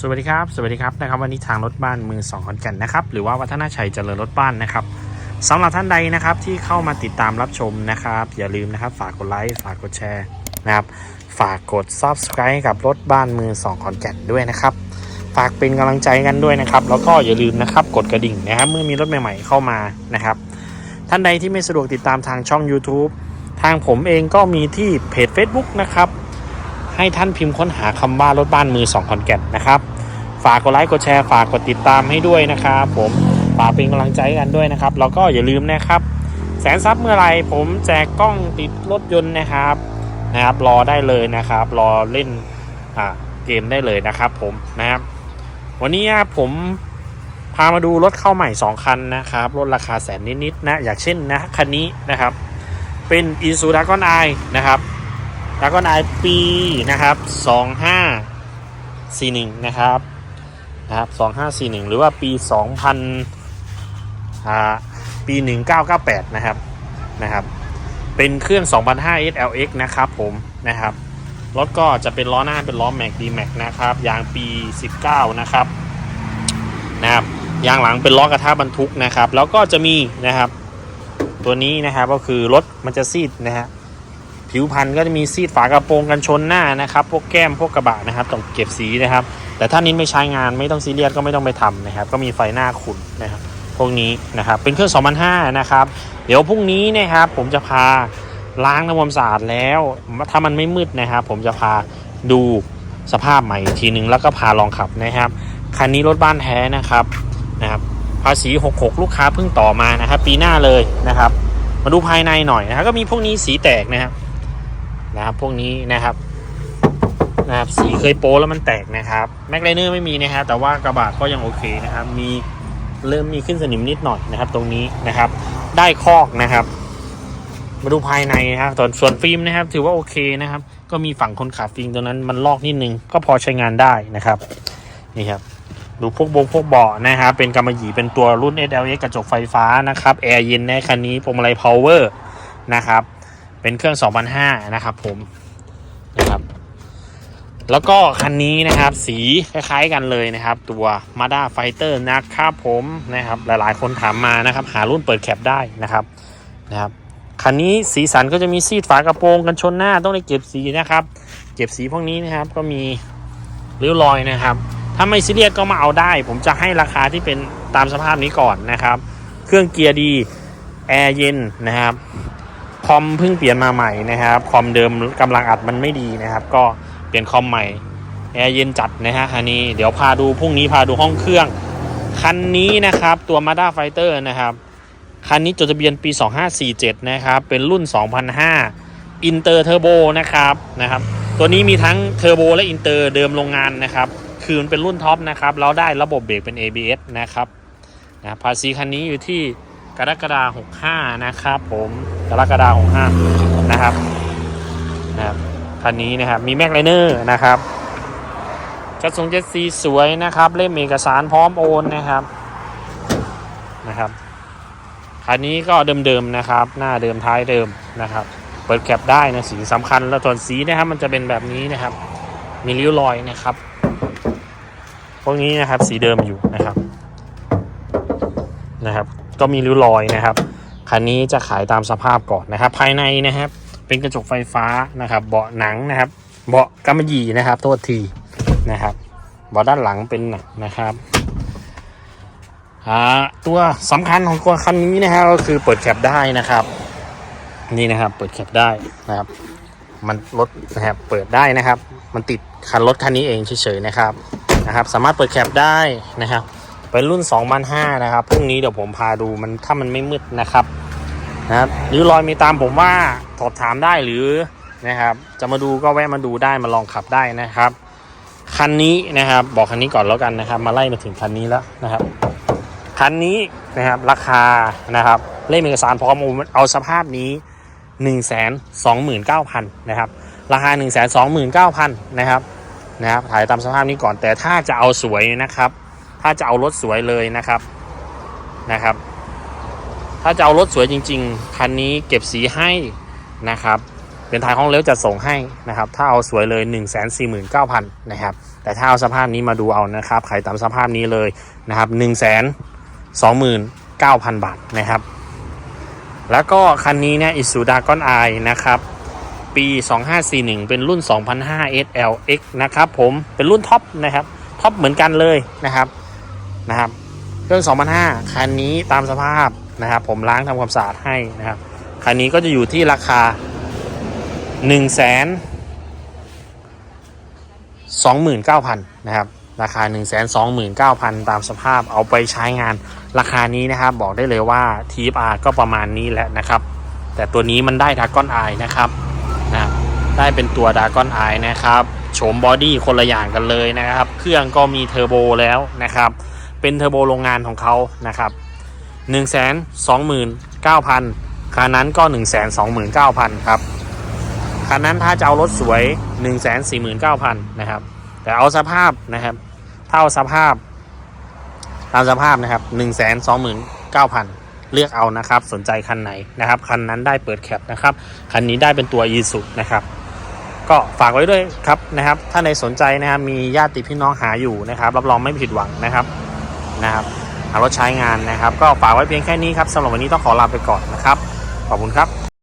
สวัสดีครับ สวัสดีครับนะครับวันนี้ทางรถบ้านมือสองขอนแก่นนะครับหรือว่าวัฒนาชัยเจริญรถบ้านนะครับสำหรับท่านใดนะครับที่เข้ามาติดตามรับชมนะครับ อย่าลืมนะครับฝากกดไลค์ฝากกดแชร์นะครับฝากกด subscribe กับรถบ้านมือสองขอนแก่นด้วยนะครับฝากเป็นกำลังใจกันด้วยนะครับแล้วก็อย่าลืมนะครับกดกระดิ่งนะครับเมื่อมีรถใหม่ๆเข้ามานะครับ ท่านใดที่ไม่สะดวกติดตามทางช่อง YouTube ทางผมเองก็มีที่เพจ Facebook นะครับ ให้ท่านพิมพ์ค้นหาคำว่ารถบ้านมือสองขอนแก่นนะครับ ฝากกดไลค์กดแชร์ฝากกดติดตามให้ด้วยนะครับผมฝากเป็นกำลังใจกันด้วยนะครับแล้วก็อย่าลืมนะครับ แสนซับเมื่อไรผมแจกกล้องติดรถยนต์นะครับนะครับ รอได้เลยนะครับ รอเล่นเกมได้เลยนะครับ ผมนะครับ วันนี้ผมพามาดูรถเข้าใหม่ 2 คันนะครับรถราคาแสนนิดๆนะ อย่างเช่นนะคันนี้นะครับ เป็น i s u d a g o n i นะครับ d a g o n i ปีนะครับ2541นะครับนะครับ2541หรือว่าปี2000อ่าปี1998นะครับนะครับเป็นเครื่อง2005 SLX นะครับผมนะครับรถก็จะเป็นล้อหน้าเป็นล้อ Mac D Max นะครับยางปี19นะครับนะครับยางหลังเป็นล้อกระทะบรรทุกนะครับ แล้วก็จะมีนะครับ ตัวนี้นะครับก็คือรถมันจะซีดนะฮะ ผิวพันธุ์ก็จะมีซีดฝากระโปรงกันชนหน้านะครับพวกแก้มพวกกระบะนะครับต้องเก็บสีนะครับ แต่ถ้านี้ไม่ใช้งานไม่ต้องซีเรียสก็ไม่ต้องไปทำนะครับ ก็มีไฟหน้าขุ่นนะครับ พวกนี้นะครับเป็นเครื่อง2005นะครับ เดี๋ยวพรุ่งนี้นะครับผมจะพาล้างน้ำมันสะอาดแล้ว ถ้ามันไม่มืดนะครับผมจะพาดูสภาพใหม่อีกทีหนึ่งแล้วก็พาลองขับนะครับคันนี้รถบ้านแท้นะครับนะครับภาษี 66 ลูกค้าเพิ่งต่อมานะครับ ปีหน้าเลยนะครับ มาดูภายในหน่อยนะครับก็มีพวกนี้สีแตกนะครับ นะครับ พวกนี้นะครับนะครับสีเคยโป้แล้วมันแตกนะครับแม็กไลเนอร์ไม่มีนะครับแต่ว่ากระบะก็ยังโอเคนะครับ มีเริ่มมีขึ้นสนิมนิดหน่อยนะครับ ตรงนี้นะครับ ได้คอกนะครับ มาดูภายในนะครับส่วนส่วนฟิล์มนะครับ ถือว่าโอเคนะครับ ก็มีฝั่งคนขับฟิล์มตรงนั้นมันลอกนิดนึงก็พอใช้งานได้นะครับนี่ครับดูพวกบงพวกเบาะนะครับ เป็นกำมะหยี่เป็นตัวรุ่น SLX กระจกไฟฟ้านะครับแอร์เย็นในคันนี้พวงมาลัยพาวเวอร์นะครับ เป็นเครื่อง 2005 นะครับผมนะครับ แล้วก็คันนี้นะครับสีคล้ายๆกันเลยนะครับ ตัว Mazda Fighter นะครับผมนะครับหลายๆคนถามมานะครับ หารุ่นเปิดแคปได้นะครับนะครับคันนี้สีสันก็จะมีซีดฝากระโปรงกันชนหน้าต้องได้เก็บสีนะครับ เก็บสีพวกนี้นะครับก็มีริ้วรอยนะครับ ถ้าไม่ซีเรียสก็มาเอาได้ ผมจะให้ราคาที่เป็นตามสภาพนี้ก่อนนะครับ เครื่องเกียร์ดีแอร์เย็นนะครับ คอมเพิ่งเปลี่ยนมาใหม่นะครับ คอมเดิมกำลังอัดมันไม่ดีนะครับ ก็เปลี่ยนคอมใหม่แอร์เย็นจัดนะฮะคันนี้เดี๋ยวพาดูพรุ่งนี้พาดูห้องเครื่อง คันนี้นะครับตัว Mazda Fighter นะครับ คันนี้จดทะเบียนปี 2547 นะครับ เป็นรุ่น 2005อินเตอร์เทอร์โบนะครับนะครับ ตัวนี้มีทั้งเทอร์โบและอินเตอร์เดิมโรงงานนะครับ คือมันเป็นรุ่นท็อปนะครับแล้วได้ระบบเบรกเป็น ABS นะครับนะภาษีคันนี้อยู่ที่ กรกฎาคม65 นะครับ ผมกรกฎาคม65 นะครับนะครับคันนี้นะครับมีแม็กไลเนอร์นะครับจัดทรงเจ็ดสีสวยนะครับ เล่มเอกสารพร้อมโอนนะครับนะครับคันนี้ก็เดิมๆนะครับ หน้าเดิมท้ายเดิมนะครับ เปิดแคปได้นะสีสำคัญแล้วส่วนสีนะครับ มันจะเป็นแบบนี้นะครับ มีริ้วรอยนะครับ พวกนี้นะครับสีเดิมอยู่นะครับนะครับ ก็มีริ้วรอยนะครับ คันนี้จะขายตามสภาพก่อนนะครับ ภายในนะครับ เป็นกระจกไฟฟ้านะครับ เบาะหนังนะครับ เบาะกำมะหยี่นะครับโทษทีนะครับเบาะด้านหลังเป็นหนังนะครับอ่าตัวสำคัญของตัวคันนี้นะฮะก็คือเปิดแคปได้นะครับ นี่นะครับ เปิดแคปได้นะครับ มันรถนะครับเปิดได้นะครับ มันติดคันรถคันนี้เองเฉยๆนะครับนะครับ สามารถเปิดแคปได้นะครับ เป็นรุ่น 2005 นะครับ พรุ่งนี้เดี๋ยวผมพาดูมันถ้ามันไม่มืดนะครับนะครับหรือรอยมีตามผมว่าสอบถามได้หรือนะครับ จะมาดูก็แวะมาดูได้มาลองขับได้นะครับ คันนี้นะครับ บอกคันนี้ก่อนแล้วกันนะครับ มาไล่มาถึงคันนี้แล้วนะครับ คันนี้นะครับราคานะครับเล่มเอกสารพร้อมเอาสภาพนี้ 1 2 9 0 0 0 นะครับ ราคา 1 2 9 0 0 0 นะครับนะครับถ่ายตามสภาพนี้ก่อนแต่ถ้าจะเอาสวยนะครับ ถ้าจะเอารถสวยเลยนะครับนะครับ ถ้าจะเอารถสวยจริง ๆ คันนี้เก็บสีให้นะครับ เป็นทายห้องเลี้ยวจะส่งให้นะครับ ถ้าเอาสวยเลย 1 4 9 0 0 0นะครับ แต่ถ้าเอาสภาพนี้มาดูเอานะครับขายตามสภาพนี้เลยนะครับ 1 2 9 0 0 0 บาทนะครับ แล้วก็คันนี้เนี่ยอิสุดากอนไอนะครับปี 2541 เป็นรุ่น 2005 SLX นะครับผม เป็นรุ่นท็อปนะครับ ท็อปเหมือนกันเลยนะครับ นะครับ เครื่อง 2005คันนี้ตามสภาพนะครับ ผมล้างทำความสะอาดให้นะครับคันนี้ก็จะอยู่ที่ราคา 1 2 9 0 0 0นะครับราคา 1 2 9 0 0 0 ตามสภาพเอาไปใช้งานราคานี้นะครับ บอกได้เลยว่า TFR ก็ประมาณนี้แหละนะครับ แต่ตัวนี้มันได้ดากอนไอนะครับนะได้เป็นตัวดากอนไอนะครับโฉมบอดี้คนละอย่างกันเลยนะครับ เครื่องก็มีเทอร์โบแล้วนะครับ เป็นเทอร์โบโรงงานของเขานะครับ1 2 9 0 0 0คันนั้นก็ 1 2 9 0 0 0ครับคันนั้นถ้าจะเอารถสวย 1 4 9 0 0 0นะครับ แต่เอาสภาพนะครับถ้าเอาสภาพตามสภาพนะครับ1 2 9 0 0 0 เลือกเอานะครับ สนใจคันไหนนะครับ คันนั้นได้เปิดแคปนะครับ คันนี้ได้เป็นตัวยีสุนะครับ ก็ฝากไว้ด้วยครับนะครับ ถ้าในสนใจนะครับ มีญาติพี่น้องหาอยู่นะครับ รับรองไม่ผิดหวังนะครับ นะครับหารถใช้งานนะครับ ก็ฝากไว้เพียงแค่นี้ครับสำหรับวันนี้ต้องขอลาไปก่อนนะครับ ขอบคุณครับ